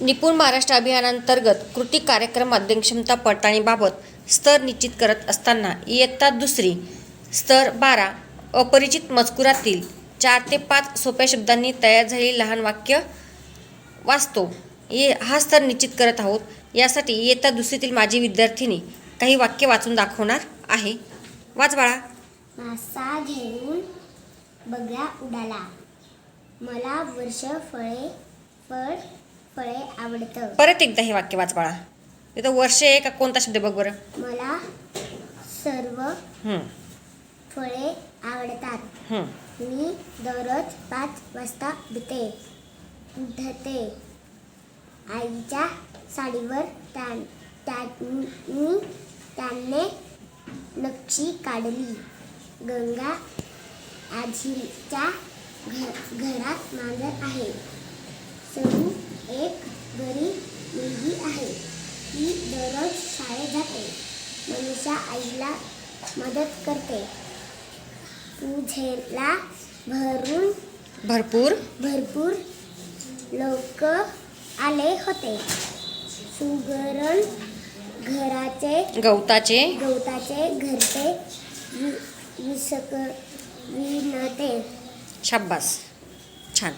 निपुण महाराष्ट्र अभियानांतर्गत कृती कार्यक्रम अध्यक्षमता पडताळणीबाबत स्तर निश्चित करत असताना इयत्ता दुसरी स्तर बारा अपरिचित मजकुरातील चार ते पाच सोप्या शब्दांनी तयार झालेली लहान वाक्य वाचतो. ये हा स्तर निश्चित करत आहोत. यासाठी इयत्ता दुसरीतील माझी विद्यार्थिनी काही वाक्य वाचून दाखवणार आहे. वाच बाळा. मासा घेऊन बगळा उडाला. मला वर्ष फळे फळ फळे आवडतं. परत एकदा हे वाक्य वाच बाळा इथं वर्ष आहे का कोणता शब्द बघ बरं? मला सर्व फळे आवडतात. मी दररोज पाच वाजता उठते उठते आईच्या साडीवर त्या त्यांनी त्याने नक्षी काढली. गंगा आजीच्या घ घरात मांजर आहे. सरू एक गरीब मुलगी आहे. ती दररोज शाळेत जाते. मनीषा आईला मदत करते. पूजेला भरून भरपूर. भरपूर लोक आले होते. सुगरण घराचे गवताचे. गवताचे घरटे वि- विसक विणते. शाब्बास. छान.